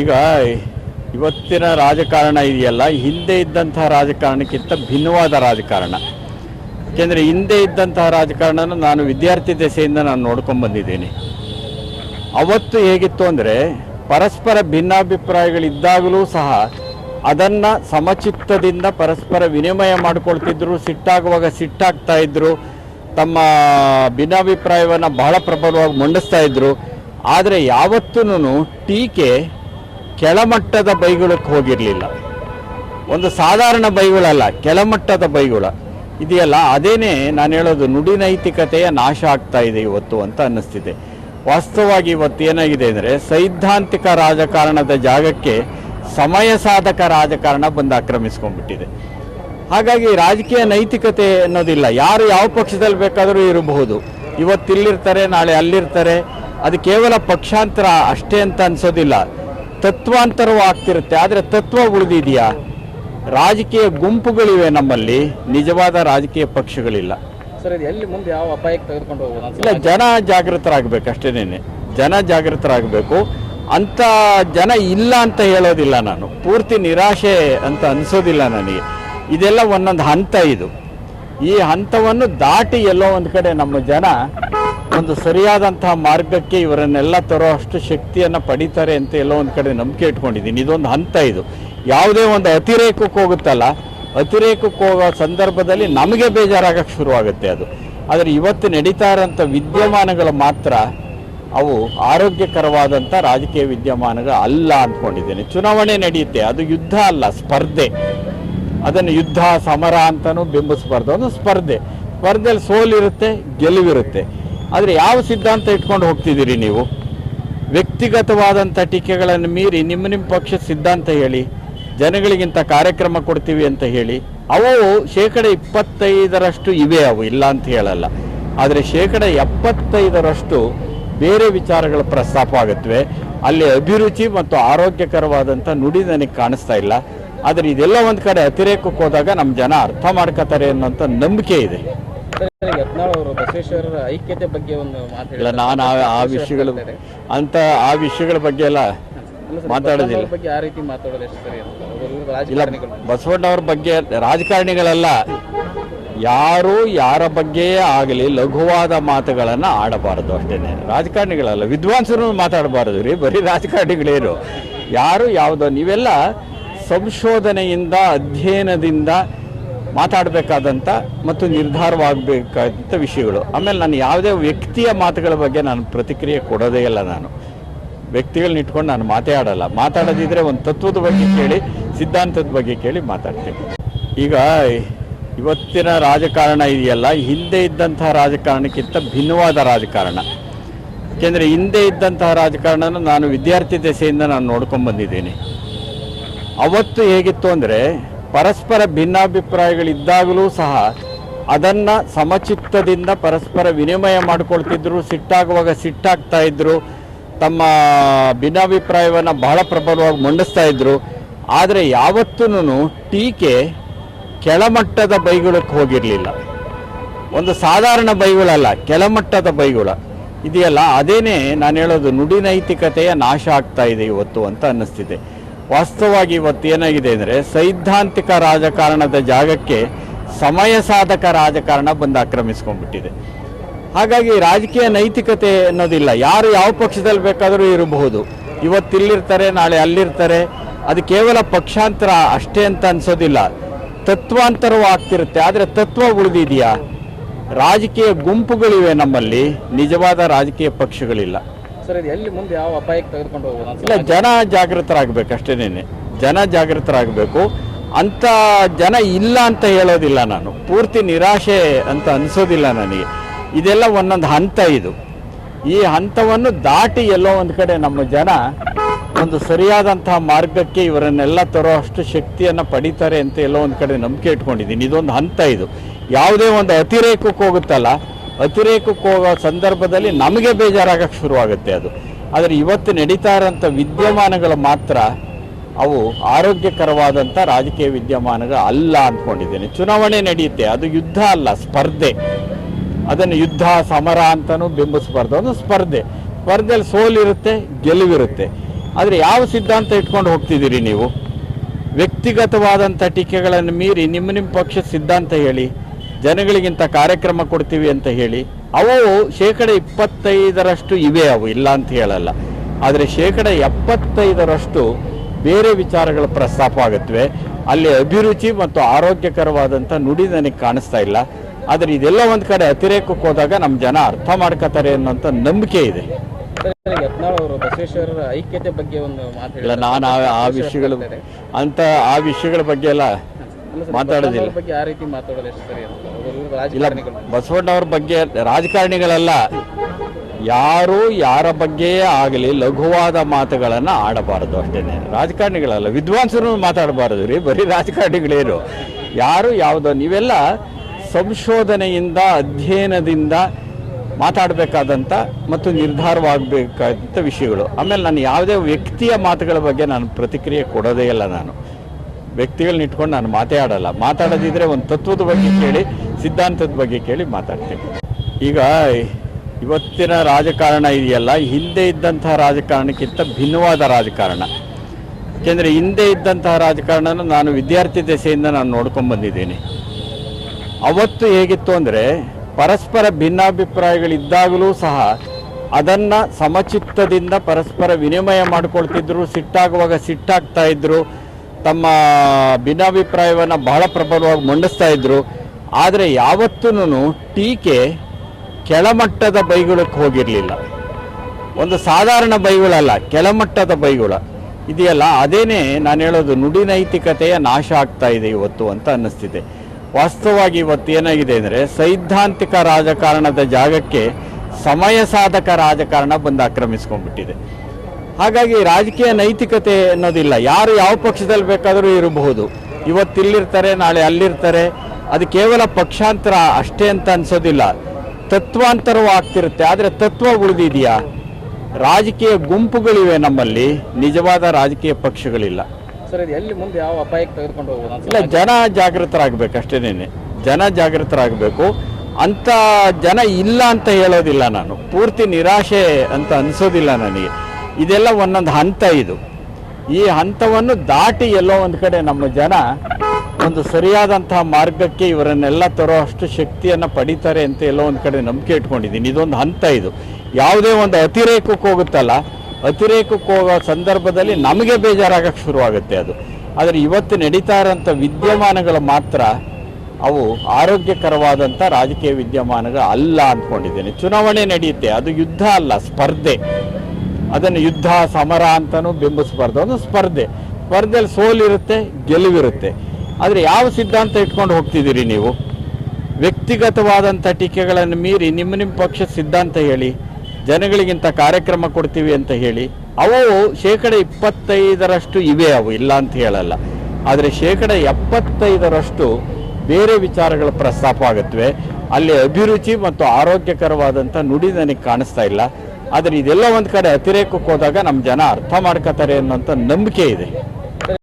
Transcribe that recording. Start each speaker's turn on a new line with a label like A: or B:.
A: ಈಗ ಇವತ್ತಿನ ರಾಜಕಾರಣ ಇದೆಯಲ್ಲ, ಹಿಂದೆ ಇದ್ದಂತಹ ರಾಜಕಾರಣಕ್ಕಿಂತ ಭಿನ್ನವಾದ ರಾಜಕಾರಣ. ಯಾಕೆಂದರೆ ಹಿಂದೆ ಇದ್ದಂತಹ ರಾಜಕಾರಣನ ನಾನು ವಿದ್ಯಾರ್ಥಿ ದೆಸೆಯಿಂದ ನಾನು ನೋಡ್ಕೊಂಡು ಬಂದಿದ್ದೀನಿ. ಅವತ್ತು ಹೇಗಿತ್ತು ಅಂದರೆ, ಪರಸ್ಪರ ಭಿನ್ನಾಭಿಪ್ರಾಯಗಳಿದ್ದಾಗಲೂ ಸಹ ಅದನ್ನು ಸಮಚಿತ್ತದಿಂದ ಪರಸ್ಪರ ವಿನಿಮಯ ಮಾಡಿಕೊಳ್ತಿದ್ರು, ಸಿಟ್ಟಾಗುವಾಗ ಸಿಟ್ಟಾಗ್ತಾ ಇದ್ದರು ತಮ್ಮ ಭಿನ್ನಾಭಿಪ್ರಾಯವನ್ನು ಬಹಳ ಪ್ರಬಲವಾಗಿ ಮಂಡಿಸ್ತಾ ಇದ್ರು. ಆದರೆ ಯಾವತ್ತೂ ಟೀಕೆ ಕೆಳಮಟ್ಟದ ಬೈಗುಳಕ್ಕೆ ಹೋಗಿರಲಿಲ್ಲ. ಒಂದು ಸಾಧಾರಣ ಬೈಗುಳಲ್ಲ, ಕೆಳಮಟ್ಟದ ಬೈಗುಳ. ಇದೆಯಲ್ಲ, ಅದೇನೇ ನಾನು ಹೇಳೋದು ನುಡಿ ನೈತಿಕತೆಯ ನಾಶ ಆಗ್ತಾ ಇದೆ ಇವತ್ತು ಅಂತ ಅನ್ನಿಸ್ತಿದೆ. ವಾಸ್ತವವಾಗಿ ಇವತ್ತು ಏನಾಗಿದೆ ಅಂದರೆ, ಸೈದ್ಧಾಂತಿಕ ರಾಜಕಾರಣದ ಜಾಗಕ್ಕೆ ಸಮಯ ಸಾಧಕ ರಾಜಕಾರಣ ಬಂದು ಆಕ್ರಮಿಸ್ಕೊಂಡ್ಬಿಟ್ಟಿದೆ. ಹಾಗಾಗಿ ರಾಜಕೀಯ ನೈತಿಕತೆ ಅನ್ನೋದಿಲ್ಲ, ಯಾರು ಯಾವ ಪಕ್ಷದಲ್ಲಿ ಬೇಕಾದರೂ ಇರಬಹುದು. ಇವತ್ತು ಇಲ್ಲಿರ್ತಾರೆ, ನಾಳೆ ಅಲ್ಲಿರ್ತಾರೆ. ಅದು ಕೇವಲ ಪಕ್ಷಾಂತರ ಅಷ್ಟೇ ಅಂತ ಅನ್ಸೋದಿಲ್ಲ. ತತ್ವಾಂತರವೂ ಆಗ್ತಿರುತ್ತೆ ಆದರೆ ತತ್ವ ಉಳಿದಿದೆಯಾ? ರಾಜಕೀಯ ಗುಂಪುಗಳಿವೆ ನಮ್ಮಲ್ಲಿ. ನಿಜವಾದ ರಾಜಕೀಯ ಪಕ್ಷಗಳಿಲ್ಲ.
B: ಸರ್ ಇದು ಎಲ್ಲಿ ಮುಂದೆ ಯಾವ ಅಪಾಯಕ್ಕೆ ತೆಗೆದುಕೊಂಡು ಹೋಗೋದು
A: ಇಲ್ಲ ಜನ ಜಾಗೃತರಾಗಬೇಕು ಅಷ್ಟೇನೇ ಜನ ಜಾಗೃತರಾಗಬೇಕು. ಅಂತ ಜನ ಇಲ್ಲ ಅಂತ ಹೇಳೋದಿಲ್ಲ ನಾನು. ಪೂರ್ತಿ ನಿರಾಶೆ ಅಂತ ಅನಿಸೋದಿಲ್ಲ ನನಗೆ. ಇದೆಲ್ಲ ಒಂದೊಂದು ಹಂತ ಇದು. ಈ ಹಂತವನ್ನು ದಾಟಿ ಎಲ್ಲೋ ಒಂದು ಕಡೆ ನಮ್ಮ ಜನ ಒಂದು ಸರಿಯಾದಂತಹ ಮಾರ್ಗಕ್ಕೆ ಇವರನ್ನೆಲ್ಲ ತರೋ ಅಷ್ಟು ಶಕ್ತಿಯನ್ನು ಪಡಿತಾರೆ ಅಂತ ಎಲ್ಲೋ ಒಂದು ಕಡೆ ನಂಬಿಕೆ ಇಟ್ಕೊಂಡಿದ್ದೀನಿ. ಇದೊಂದು ಹಂತ ಇದು. ಯಾವುದೇ ಒಂದು ಅತಿರೇಕಕ್ಕೆ ಹೋಗುತ್ತಲ್ಲ, ಅತಿರೇಕಕ್ಕೆ ಹೋಗೋ ಸಂದರ್ಭದಲ್ಲಿ ನಮಗೆ ಬೇಜಾರಾಗಕ್ಕೆ ಶುರುವಾಗುತ್ತೆ ಅದು. ಆದರೆ ಇವತ್ತು ನಡೀತಾ ಇರೋಂಥ ವಿದ್ಯಮಾನಗಳು ಮಾತ್ರ ಅವು ಆರೋಗ್ಯಕರವಾದಂಥ ರಾಜಕೀಯ ವಿದ್ಯಮಾನಗಳು ಅಲ್ಲ ಅಂದ್ಕೊಂಡಿದ್ದೇನೆ ಚುನಾವಣೆ ನಡೆಯುತ್ತೆ. ಅದು ಯುದ್ಧ ಅಲ್ಲ, ಸ್ಪರ್ಧೆ. ಅದನ್ನು ಯುದ್ಧ, ಸಮರ ಅಂತಲೂ ಬಿಂಬಿಸಬಾರ್ದು. ಅದು ಸ್ಪರ್ಧೆ. ಸ್ಪರ್ಧೆಯಲ್ಲಿ ಸೋಲಿರುತ್ತೆ, ಗೆಲುವಿರುತ್ತೆ. ಆದರೆ ಯಾವ ಸಿದ್ಧಾಂತ ಇಟ್ಕೊಂಡು ಹೋಗ್ತಿದ್ದೀರಿ ನೀವು? ವ್ಯಕ್ತಿಗತವಾದಂಥ ಟೀಕೆಗಳನ್ನು ಮೀರಿ ನಿಮ್ಮ ನಿಮ್ಮ ಪಕ್ಷ ಸಿದ್ಧಾಂತ ಹೇಳಿ, ಜನಗಳಿಗಿಂತ ಕಾರ್ಯಕ್ರಮ ಕೊಡ್ತೀವಿ ಅಂತ ಹೇಳಿ, ಅವು ಶೇಕಡ ಇಪ್ಪತ್ತೈದರಷ್ಟು ಇವೆ ಅವು, ಇಲ್ಲ ಅಂತ ಹೇಳಲ್ಲ. ಆದರೆ ಶೇಕಡ ಎಪ್ಪತ್ತೈದರಷ್ಟು ಬೇರೆ ವಿಚಾರಗಳ ಪ್ರಸ್ತಾಪ ಆಗುತ್ತವೆ. ಅಲ್ಲಿ ಅಭಿರುಚಿ ಮತ್ತು ಆರೋಗ್ಯಕರವಾದಂಥ ನುಡಿ ನನಗೆ ಕಾಣಿಸ್ತಾ ಇಲ್ಲ. ಆದರೆ ಇದೆಲ್ಲ ಒಂದು ಕಡೆ ಅತಿರೇಕಕ್ಕೆ ಹೋದಾಗ ನಮ್ಮ ಜನ ಅರ್ಥ ಮಾಡ್ಕೋತಾರೆ ಅನ್ನೋಂಥ ನಂಬಿಕೆ ಇದೆ.
B: ಯತ್ನಾಳ್ ಅವರು ಬಸವೇಶ್ವರರ ಐಕ್ಯತೆ ಬಗ್ಗೆ ಒಂದು
A: ನಾನು ಆ- ವಿಷಯಗಳು ಅಂತ ಆ ವಿಷಯಗಳ ಬಗ್ಗೆ ಎಲ್ಲ ಮಾತಾಡೋದಿಲ್ಲ.
B: ಬಗ್ಗೆ ಆ ರೀತಿ ಮಾತಾಡೋದು
A: ಬಸವಣ್ಣವ್ರ ಬಗ್ಗೆ ರಾಜಕಾರಣಿಗಳೆಲ್ಲ ಯಾರು ಯಾರ ಬಗ್ಗೆಯೇ ಆಗಲಿ ಲಘುವಾದ ಮಾತುಗಳನ್ನು ಆಡಬಾರದು ಅಷ್ಟೇನೆ. ರಾಜಕಾರಣಿಗಳಲ್ಲ ವಿದ್ವಾಂಸರು ಮಾತಾಡಬಾರದು ರೀ ಬರೀ ರಾಜಕಾರಣಿಗಳೇನು. ಯಾರು ಯಾವುದೋ ನೀವೆಲ್ಲ ಸಂಶೋಧನೆಯಿಂದ ಅಧ್ಯಯನದಿಂದ ಮಾತಾಡಬೇಕಾದಂಥ ಮತ್ತು ನಿರ್ಧಾರವಾಗಬೇಕಾದಂಥ ವಿಷಯಗಳು. ಆಮೇಲೆ ನಾನು ಯಾವುದೇ ವ್ಯಕ್ತಿಯ ಮಾತುಗಳ ಬಗ್ಗೆ ನಾನು ಪ್ರತಿಕ್ರಿಯೆ ಕೊಡೋದೇ ಇಲ್ಲ ನಾನು. ವ್ಯಕ್ತಿಗಳನ್ನ ಇಟ್ಕೊಂಡು ನಾನು ಮಾತಾಡಲ್ಲ ಮಾತಾಡೋದಿದ್ರೆ ಒಂದು ತತ್ವದ ಬಗ್ಗೆ ಕೇಳಿ, ಸಿದ್ಧಾಂತದ ಬಗ್ಗೆ ಕೇಳಿ ಮಾತಾಡ್ತೀನಿ. ಈಗ ಇವತ್ತಿನ ರಾಜಕಾರಣ ಇದೆಯಲ್ಲ, ಹಿಂದೆ ಇದ್ದಂತಹ ರಾಜಕಾರಣಕ್ಕಿಂತ ಭಿನ್ನವಾದ ರಾಜಕಾರಣ. ಯಾಕೆಂದರೆ ಹಿಂದೆ ಇದ್ದಂತಹ ರಾಜಕಾರಣನ ನಾನು ವಿದ್ಯಾರ್ಥಿ ದೆಸೆಯಿಂದ ನಾನು ನೋಡ್ಕೊಂಡು ಬಂದಿದ್ದೀನಿ. ಅವತ್ತು ಹೇಗಿತ್ತು ಅಂದರೆ ಪರಸ್ಪರ ಭಿನ್ನಾಭಿಪ್ರಾಯಗಳಿದ್ದಾಗಲೂ ಸಹ ಅದನ್ನು ಸಮಚಿತ್ತದಿಂದ ಪರಸ್ಪರ ವಿನಿಮಯ ಮಾಡಿಕೊಳ್ತಿದ್ರು, ಸಿಟ್ಟಾಗುವಾಗ ಸಿಟ್ಟಾಗ್ತಾ ಇದ್ರು, ತಮ್ಮ ಭಿನ್ನಾಭಿಪ್ರಾಯವನ್ನು ಬಹಳ ಪ್ರಬಲವಾಗಿ ಮಂಡಿಸ್ತಾ ಇದ್ರು. ಆದರೆ ಯಾವತ್ತೂ ಟೀಕೆ ಕೆಳಮಟ್ಟದ ಬೈಗುಳಕ್ಕೆ ಹೋಗಿರಲಿಲ್ಲ. ಒಂದು ಸಾಧಾರಣ ಬೈಗುಳಲ್ಲ, ಕೆಳಮಟ್ಟದ ಬೈಗುಳ. ಇದೆಯಲ್ಲ, ಅದೇನೇ ನಾನು ಹೇಳೋದು ನುಡಿ ನೈತಿಕತೆಯ ನಾಶ ಆಗ್ತಾ ಇದೆ ಇವತ್ತು ಅಂತ ಅನ್ನಿಸ್ತಿದೆ. ವಾಸ್ತವವಾಗಿ ಇವತ್ತು ಏನಾಗಿದೆ ಅಂದರೆ ಸೈದ್ಧಾಂತಿಕ ರಾಜಕಾರಣದ ಜಾಗಕ್ಕೆ ಸಮಯ ಸಾಧಕ ರಾಜಕಾರಣ ಬಂದು ಆಕ್ರಮಿಸ್ಕೊಂಡ್ಬಿಟ್ಟಿದೆ. ಹಾಗಾಗಿ ರಾಜಕೀಯ ನೈತಿಕತೆ ಅನ್ನೋದಿಲ್ಲ. ಯಾರು ಯಾವ ಪಕ್ಷದಲ್ಲಿ ಬೇಕಾದರೂ ಇರಬಹುದು. ಇವತ್ತು ಇಲ್ಲಿರ್ತಾರೆ, ನಾಳೆ ಅಲ್ಲಿರ್ತಾರೆ. ಅದು ಕೇವಲ ಪಕ್ಷಾಂತರ ಅಷ್ಟೇ ಅಂತ ಅನಿಸೋದಿಲ್ಲ. ತತ್ವಾಂತರವೂ ಆಗ್ತಿರುತ್ತೆ. ಆದರೆ ತತ್ವ ಉಳಿದಿದೆಯಾ? ರಾಜಕೀಯ ಗುಂಪುಗಳಿವೆ ನಮ್ಮಲ್ಲಿ. ನಿಜವಾದ ರಾಜಕೀಯ ಪಕ್ಷಗಳಿಲ್ಲ.
B: ಸರ್, ಇದು ಎಲ್ಲಿ ಮುಂದೆ ಯಾವ ಅಪಾಯಕ್ಕೆ ತೆಗೆದುಕೊಂಡು ಹೋಗೋದು
A: ಇಲ್ಲ, ಜನ ಜಾಗೃತರಾಗಬೇಕು ಅಷ್ಟೇನೇನೆ ಜನ ಜಾಗೃತರಾಗಬೇಕು. ಅಂತ ಜನ ಇಲ್ಲ ಅಂತ ಹೇಳೋದಿಲ್ಲ ನಾನು. ಪೂರ್ತಿ ನಿರಾಶೆ ಅಂತ ಅನಿಸೋದಿಲ್ಲ ನನಗೆ. ಇದೆಲ್ಲ ಒಂದೊಂದು ಹಂತ ಇದು. ಈ ಹಂತವನ್ನು ದಾಟಿ ಎಲ್ಲೋ ಒಂದು ಕಡೆ ನಮ್ಮ ಜನ ಒಂದು ಸರಿಯಾದಂತಹ ಮಾರ್ಗಕ್ಕೆ ಇವರನ್ನೆಲ್ಲ ತರೋ ಅಷ್ಟು ಶಕ್ತಿಯನ್ನು ಪಡಿತಾರೆ ಅಂತ ಎಲ್ಲೋ ಒಂದು ಕಡೆ ನಂಬಿಕೆ ಇಟ್ಕೊಂಡಿದ್ದೀನಿ. ಇದೊಂದು ಹಂತ ಇದು. ಯಾವುದೇ ಒಂದು ಅತಿರೇಕಕ್ಕೆ ಹೋಗುತ್ತಲ್ಲ ಅತಿರೇಕಕ್ಕೆ ಹೋಗೋ ಸಂದರ್ಭದಲ್ಲಿ ನಮಗೆ ಬೇಜಾರಾಗಕ್ಕೆ ಶುರುವಾಗುತ್ತೆ ಅದು. ಆದರೆ ಇವತ್ತು ನಡೀತಾ ಇರೋಂಥ ವಿದ್ಯಮಾನಗಳು ಮಾತ್ರ ಅವು ಆರೋಗ್ಯಕರವಾದಂಥ ರಾಜಕೀಯ ವಿದ್ಯಮಾನಗಳು ಅಲ್ಲ ಅಂದ್ಕೊಂಡಿದ್ದೇನೆ. ಚುನಾವಣೆ ನಡೆಯುತ್ತೆ, ಅದು ಯುದ್ಧ ಅಲ್ಲ, ಸ್ಪರ್ಧೆ. ಅದನ್ನು ಯುದ್ಧ, ಸಮರ ಅಂತಲೂ ಬಿಂಬಿಸಬಾರ್ದು ಒಂದು ಸ್ಪರ್ಧೆ. ಸ್ಪರ್ಧೆಯಲ್ಲಿ ಸೋಲಿರುತ್ತೆ, ಗೆಲುವಿರುತ್ತೆ. ಆದರೆ ಯಾವ ಸಿದ್ಧಾಂತ ಇಟ್ಕೊಂಡು ಹೋಗ್ತಿದ್ದೀರಿ ನೀವು? ವ್ಯಕ್ತಿಗತವಾದಂಥ ಟೀಕೆಗಳನ್ನು ಮೀರಿ ನಿಮ್ಮ ನಿಮ್ಮ ಪಕ್ಷದ ಸಿದ್ಧಾಂತ ಹೇಳಿ. ಜನಗಳಿಗಿಂತ ಕಾರ್ಯಕ್ರಮ ಕೊಡ್ತೀವಿ ಅಂತ ಹೇಳಿ ಅವು ಶೇಕಡ ಇಪ್ಪತ್ತೈದರಷ್ಟು ಇವೆ ಅವು ಇಲ್ಲ ಅಂತ ಹೇಳಲ್ಲ. ಆದರೆ ಶೇಕಡ ಎಪ್ಪತ್ತೈದರಷ್ಟು ಬೇರೆ ವಿಚಾರಗಳ ಪ್ರಸ್ತಾಪ ಆಗುತ್ತವೆ ಅಲ್ಲಿ ಅಭಿರುಚಿ ಮತ್ತು ಆರೋಗ್ಯಕರವಾದಂಥ ನುಡಿ ನನಗೆ ಕಾಣಿಸ್ತಾ ಇಲ್ಲ. ಆದರೆ ಇದೆಲ್ಲ ಒಂದು ಕಡೆ ಅತಿರೇಕಕ್ಕೆ ಹೋದಾಗ ನಮ್ಮ ಜನ ಅರ್ಥ ಮಾಡ್ಕೋತಾರೆ ಅನ್ನೋಂಥ ನಂಬಿಕೆ ಇದೆ.
B: ಐಕ್ಯತೆ ಬಗ್ಗೆ ಒಂದು ಮಾತು
A: ಇಲ್ಲ ನಾನು ಆ- ವಿಷಯಗಳು ಅಂತ ಆ ವಿಷಯಗಳ ಬಗ್ಗೆ ಎಲ್ಲ ಮಾತಾಡೋದಿಲ್ಲ.
B: ಬಗ್ಗೆ ಆ ರೀತಿ ಮಾತಾಡೋದು ಎಷ್ಟು ಸರಿ ಅಂತ. ಅವರು
A: ಇಲ್ಲ ಬಸವಣ್ಣವ್ರ ಬಗ್ಗೆ ರಾಜಕಾರಣಿಗಳೆಲ್ಲ. ಯಾರು ಯಾರ ಬಗ್ಗೆಯೇ ಆಗಲಿ ಲಘುವಾದ ಮಾತುಗಳನ್ನು ಆಡಬಾರದು ಅಷ್ಟೇನೆ. ರಾಜಕಾರಣಿಗಳಲ್ಲ ವಿದ್ವಾಂಸರು ಮಾತಾಡಬಾರದು ರೀ ಬರೀ ರಾಜಕಾರಣಿಗಳೇನು. ಯಾರು ಯಾವುದೋ ನೀವೆಲ್ಲ ಸಂಶೋಧನೆಯಿಂದ ಅಧ್ಯಯನದಿಂದ ಮಾತಾಡಬೇಕಾದಂಥ ಮತ್ತು ನಿರ್ಧಾರವಾಗಬೇಕಾದಂಥ ವಿಷಯಗಳು. ಆಮೇಲೆ ನಾನು ಯಾವುದೇ ವ್ಯಕ್ತಿಯ ಮಾತುಗಳ ಬಗ್ಗೆ ನಾನು ಪ್ರತಿಕ್ರಿಯೆ ಕೊಡೋದೇ ಇಲ್ಲ ನಾನು. ವ್ಯಕ್ತಿಗಳನ್ನ ಇಟ್ಕೊಂಡು ನಾನು ಮಾತಾಡಲ್ಲ. ಮಾತಾಡೋದಿದ್ರೆ ಒಂದು ತತ್ವದ ಬಗ್ಗೆ ಕೇಳಿ, ಸಿದ್ಧಾಂತದ ಬಗ್ಗೆ ಕೇಳಿ ಮಾತಾಡ್ತೀನಿ. ಈಗ ಇವತ್ತಿನ ರಾಜಕಾರಣ ಇದೆಯಲ್ಲ, ಹಿಂದೆ ಇದ್ದಂತಹ ರಾಜಕಾರಣಕ್ಕಿಂತ ಭಿನ್ನವಾದ ರಾಜಕಾರಣ. ಯಾಕೆಂದರೆ ಹಿಂದೆ ಇದ್ದಂತಹ ರಾಜಕಾರಣನ ನಾನು ವಿದ್ಯಾರ್ಥಿ ದೆಸೆಯಿಂದ ನಾನು ನೋಡ್ಕೊಂಡು ಬಂದಿದ್ದೀನಿ. ಅವತ್ತು ಹೇಗಿತ್ತು ಅಂದರೆ, ಪರಸ್ಪರ ಭಿನ್ನಾಭಿಪ್ರಾಯಗಳಿದ್ದಾಗಲೂ ಸಹ ಅದನ್ನು ಸಮಚಿತ್ತದಿಂದ ಪರಸ್ಪರ ವಿನಿಮಯ ಮಾಡಿಕೊಳ್ತಿದ್ರು, ಸಿಟ್ಟಾಗುವಾಗ ಸಿಟ್ಟಾಗ್ತಾ ಇದ್ರು ತಮ್ಮ ಭಿನ್ನಾಭಿಪ್ರಾಯವನ್ನು ಬಹಳ ಪ್ರಬಲವಾಗಿ ಮಂಡಿಸ್ತಾ ಇದ್ರು. ಆದರೆ ಯಾವತ್ತೂ ಟೀಕೆ ಕೆಳಮಟ್ಟದ ಬೈಗುಳಕ್ಕೆ ಹೋಗಿರಲಿಲ್ಲ. ಒಂದು ಸಾಧಾರಣ ಬೈಗುಳಲ್ಲ, ಕೆಳಮಟ್ಟದ ಬೈಗುಳ. ಇದೆಯಲ್ಲ, ಅದೇನೇ ನಾನು ಹೇಳೋದು ನುಡಿ ನೈತಿಕತೆಯ ನಾಶ ಆಗ್ತಾ ಇದೆ ಇವತ್ತು ಅಂತ ಅನ್ನಿಸ್ತಿದೆ. ವಾಸ್ತವವಾಗಿ ಇವತ್ತು ಏನಾಗಿದೆ ಅಂದರೆ, ಸೈದ್ಧಾಂತಿಕ ರಾಜಕಾರಣದ ಜಾಗಕ್ಕೆ ಸಮಯ ಸಾಧಕ ರಾಜಕಾರಣ ಬಂದು ಆಕ್ರಮಿಸ್ಕೊಂಡ್ಬಿಟ್ಟಿದೆ. ಹಾಗಾಗಿ ರಾಜಕೀಯ ನೈತಿಕತೆ ಅನ್ನೋದಿಲ್ಲ. ಯಾರು ಯಾವ ಪಕ್ಷದಲ್ಲಿ ಬೇಕಾದರೂ ಇರಬಹುದು. ಇವತ್ತು ಇಲ್ಲಿರ್ತಾರೆ ನಾಳೆ ಅಲ್ಲಿರ್ತಾರೆ. ಅದು ಕೇವಲ ಪಕ್ಷಾಂತರ ಅಷ್ಟೇ ಅಂತ ಅನ್ಸೋದಿಲ್ಲ. ತತ್ವಾಂತರವೂ ಆಗ್ತಿರುತ್ತೆ. ಆದರೆ ತತ್ವ ಉಳಿದಿದೆಯಾ? ರಾಜಕೀಯ ಗುಂಪುಗಳಿವೆ ನಮ್ಮಲ್ಲಿ. ನಿಜವಾದ ರಾಜಕೀಯ ಪಕ್ಷಗಳಿಲ್ಲ.
B: ಎಲ್ಲಿ ಮುಂದೆ ಯಾವ ಅಪಾಯಕ್ಕೆ ತೆಗೆದುಕೊಂಡು
A: ಇಲ್ಲ ಜನ ಜಾಗೃತರಾಗಬೇಕು ಅಷ್ಟೇನೇ ಜನ ಜಾಗೃತರಾಗಬೇಕು. ಅಂತ ಜನ ಇಲ್ಲ ಅಂತ ಹೇಳೋದಿಲ್ಲ ನಾನು. ಪೂರ್ತಿ ನಿರಾಶೆ ಅಂತ ಅನಿಸೋದಿಲ್ಲ ನನಗೆ. ಇದೆಲ್ಲ ಒಂದೊಂದು ಹಂತ ಇದು. ಈ ಹಂತವನ್ನು ದಾಟಿ ಎಲ್ಲೋ ಒಂದು ಕಡೆ ನಮ್ಮ ಜನ ಒಂದು ಸರಿಯಾದಂತಹ ಮಾರ್ಗಕ್ಕೆ ಇವರನ್ನೆಲ್ಲ ತರೋ ಅಷ್ಟು ಶಕ್ತಿಯನ್ನು ಪಡಿತಾರೆ ಅಂತ ಎಲ್ಲೋ ಒಂದು ಕಡೆ ನಂಬಿಕೆ ಇಟ್ಕೊಂಡಿದ್ದೀನಿ. ಇದೊಂದು ಹಂತ ಇದು. ಯಾವುದೇ ಒಂದು ಅತಿರೇಕಕ್ಕೆ ಹೋಗುತ್ತಲ್ಲ, ಅತಿರೇಕಕ್ಕೆ ಹೋಗೋ ಸಂದರ್ಭದಲ್ಲಿ ನಮಗೆ ಬೇಜಾರಾಗಕ್ಕೆ ಶುರುವಾಗುತ್ತೆ ಅದು. ಆದರೆ ಇವತ್ತು ನಡೀತಾ ಇರೋಂಥ ವಿದ್ಯಮಾನಗಳು ಮಾತ್ರ ಅವು ಆರೋಗ್ಯಕರವಾದಂಥ ರಾಜಕೀಯ ವಿದ್ಯಮಾನಗಳು ಅಲ್ಲ ಅಂದ್ಕೊಂಡಿದ್ದೇನೆ. ಚುನಾವಣೆ ನಡೆಯುತ್ತೆ. ಅದು ಯುದ್ಧ ಅಲ್ಲ, ಸ್ಪರ್ಧೆ. ಅದನ್ನು ಯುದ್ಧ, ಸಮರ ಅಂತಲೂ ಬಿಂಬಿಸಬಾರ್ದು. ಒಂದು ಸ್ಪರ್ಧೆ. ಸ್ಪರ್ಧೆಯಲ್ಲಿ ಸೋಲಿರುತ್ತೆ, ಗೆಲುವಿರುತ್ತೆ. ಆದರೆ ಯಾವ ಸಿದ್ಧಾಂತ ಇಟ್ಕೊಂಡು ಹೋಗ್ತಿದ್ದೀರಿ ನೀವು? ವ್ಯಕ್ತಿಗತವಾದಂಥ ಟೀಕೆಗಳನ್ನು ಮೀರಿ ನಿಮ್ಮ ನಿಮ್ಮ ಪಕ್ಷದ ಸಿದ್ಧಾಂತ ಹೇಳಿ, ಜನಗಳಿಗಿಂತ ಕಾರ್ಯಕ್ರಮ ಕೊಡ್ತೀವಿ ಅಂತ ಹೇಳಿ, ಅವು ಶೇಕಡ ಇಪ್ಪತ್ತೈದರಷ್ಟು ಇವೆ ಅವು, ಇಲ್ಲ ಅಂತ ಹೇಳಲ್ಲ. ಆದರೆ ಶೇಕಡ ಎಪ್ಪತ್ತೈದರಷ್ಟು ಬೇರೆ ವಿಚಾರಗಳ ಪ್ರಸ್ತಾಪ ಆಗುತ್ತವೆ. ಅಲ್ಲಿ ಅಭಿರುಚಿ ಮತ್ತು ಆರೋಗ್ಯಕರವಾದಂಥ ನುಡಿ ನನಗೆ ಕಾಣಿಸ್ತಾ ಇಲ್ಲ. ಆದರೆ ಇದೆಲ್ಲ ಒಂದು ಕಡೆ ಅತಿರೇಕಕ್ಕೆ ಹೋದಾಗ ನಮ್ಮ ಜನ ಅರ್ಥ ಮಾಡ್ಕೋತಾರೆ ಅನ್ನೋಂಥ ನಂಬಿಕೆ ಇದೆ.